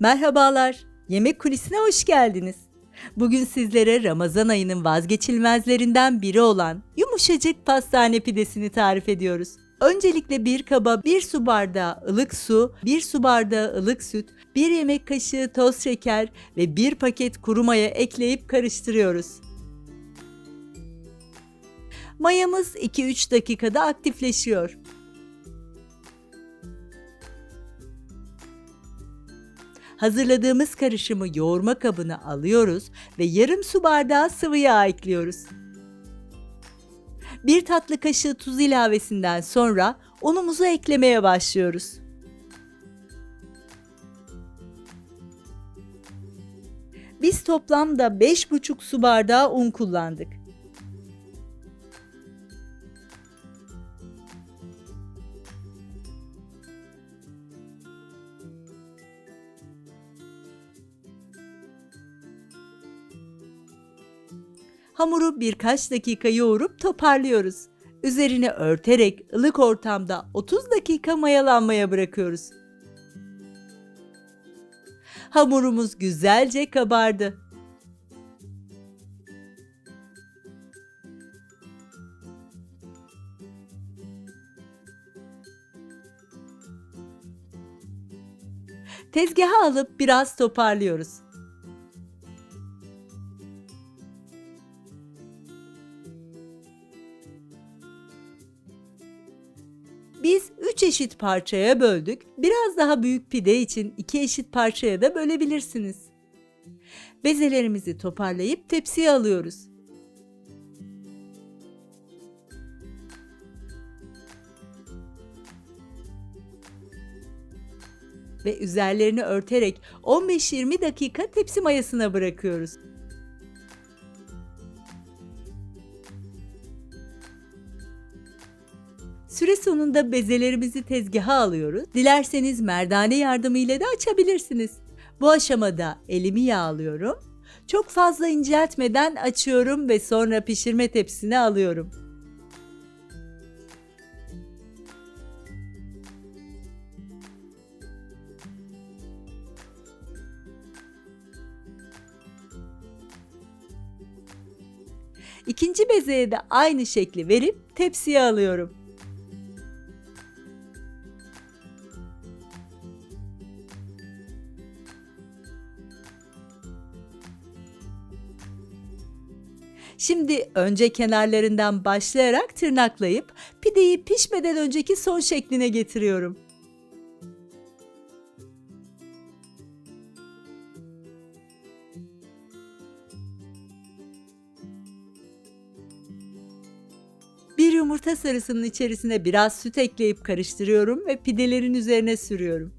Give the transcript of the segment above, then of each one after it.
Merhabalar, Yemek Kulisi'ne hoş geldiniz. Bugün sizlere Ramazan ayının vazgeçilmezlerinden biri olan yumuşacık pastane pidesini tarif ediyoruz. Öncelikle bir kaba bir su bardağı ılık su, bir su bardağı ılık süt, bir yemek kaşığı toz şeker ve bir paket kuru maya ekleyip karıştırıyoruz. Mayamız 2-3 dakikada aktifleşiyor. Hazırladığımız karışımı yoğurma kabına alıyoruz ve yarım su bardağı sıvı yağ ekliyoruz. Bir tatlı kaşığı tuz ilavesinden sonra unumuzu eklemeye başlıyoruz. Biz toplamda 5,5 su bardağı un kullandık. Hamuru birkaç dakika yoğurup toparlıyoruz. Üzerine örterek ılık ortamda 30 dakika mayalanmaya bırakıyoruz. Hamurumuz güzelce kabardı. Tezgaha alıp biraz toparlıyoruz. Biz 3 eşit parçaya böldük. Biraz daha büyük pide için 2 eşit parçaya da bölebilirsiniz. Bezelerimizi toparlayıp tepsiye alıyoruz. Ve üzerlerini örterek 15-20 dakika tepsi mayasına bırakıyoruz. Süre sonunda bezelerimizi tezgaha alıyoruz. Dilerseniz merdane yardımıyla da açabilirsiniz. Bu aşamada elimi yağlıyorum. Çok fazla inceltmeden açıyorum ve sonra pişirme tepsisine alıyorum. İkinci bezeye de aynı şekli verip tepsiye alıyorum. Şimdi önce kenarlarından başlayarak tırnaklayıp pideyi pişmeden önceki son şekline getiriyorum. Bir yumurta sarısının içerisine biraz süt ekleyip karıştırıyorum ve pidelerin üzerine sürüyorum.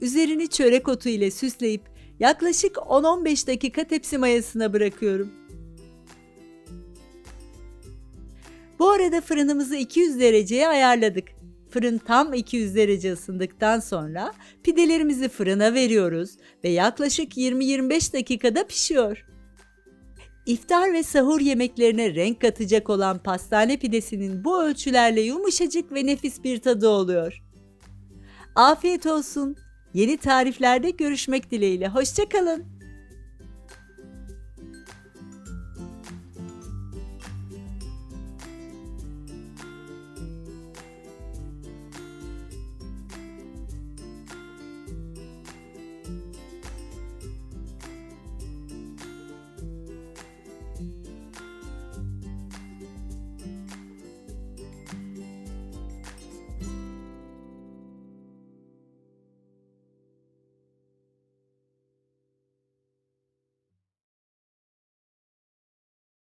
Üzerini çörek otu ile süsleyip yaklaşık 10-15 dakika tepsi mayasına bırakıyorum. Bu arada fırınımızı 200 dereceye ayarladık. Fırın tam 200 derece ısındıktan sonra pidelerimizi fırına veriyoruz ve yaklaşık 20-25 dakikada pişiyor. İftar ve sahur yemeklerine renk katacak olan pastane pidesinin bu ölçülerle yumuşacık ve nefis bir tadı oluyor. Afiyet olsun. Yeni tariflerde görüşmek dileğiyle. Hoşçakalın.